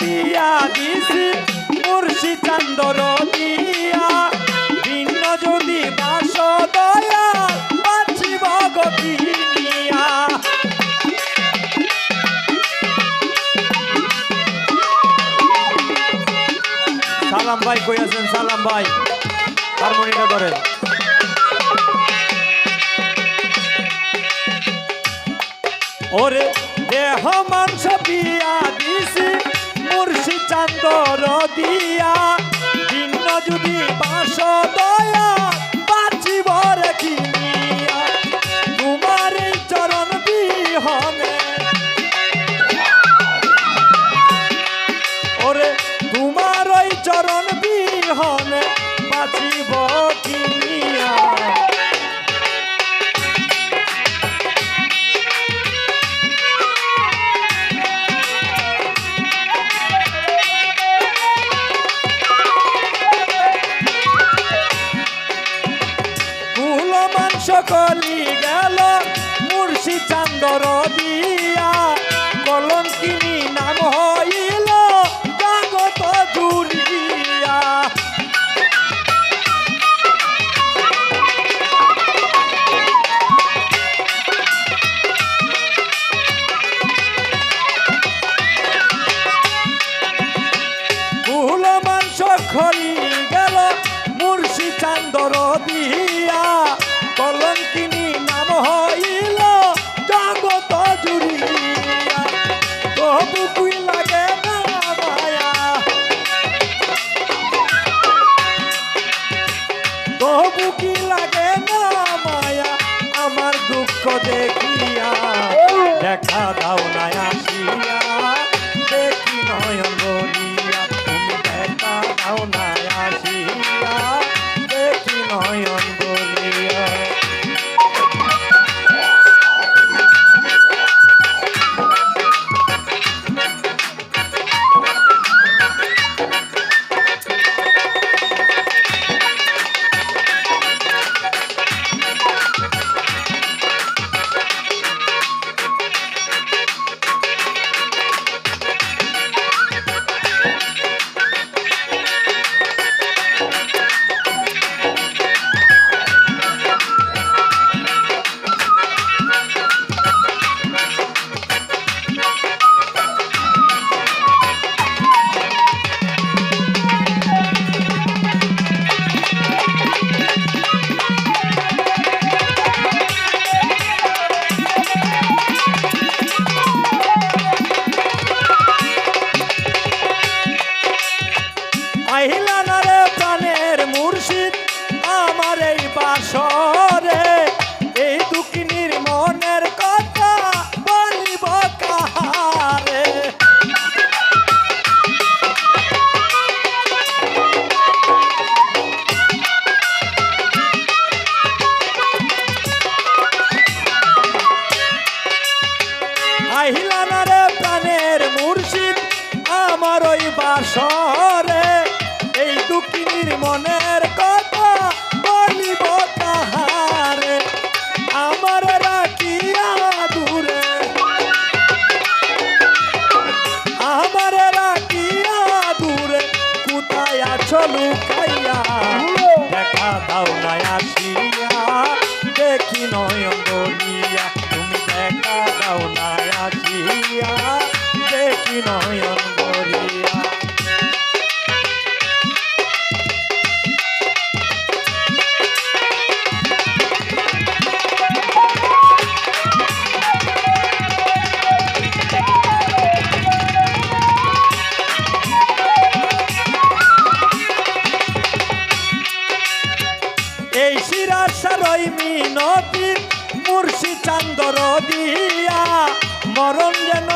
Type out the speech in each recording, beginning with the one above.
দিয়া দিছি, মুর্শি চান্দর দিয়া ভিন্ন যদি বাস দয়া সালাম ভাই কই আছেন? সালাম ভাই করেন। ওরে দেহ মাংস পিয়া চান্দর দিয়া ভিন্ন যদি বাস দয়া মুর্শি লাগে না মায়া আমার দুঃখ দেখিয়া দেখা দাও না বাসরে এই দুঃখিনীর মনের কথা বলিব তাহারে, আমার রাখিয়া দূরে। আমার রাখিয়া দূরে, কোথায় আছো চান্দর দিয়া মরণ যেন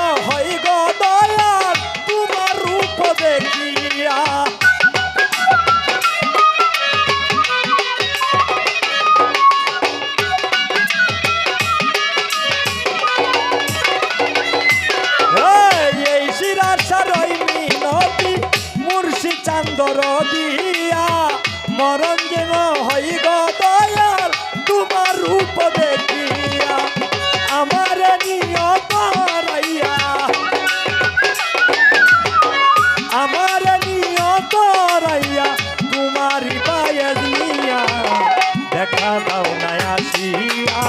দেখা দাও নাই আসিয়া।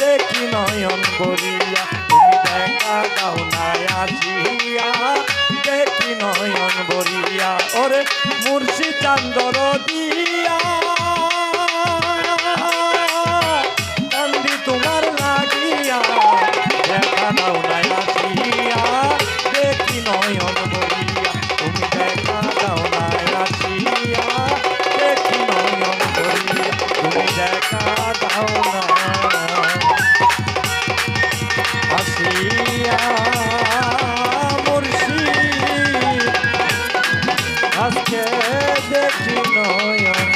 দেখি নয়ন বলিয়া, তুমি দেখা দাও নাই আসিয়া। দেখি নয়ন বলিয়া, ওরে মুর্শিদ চান্দর দেখি নয়ন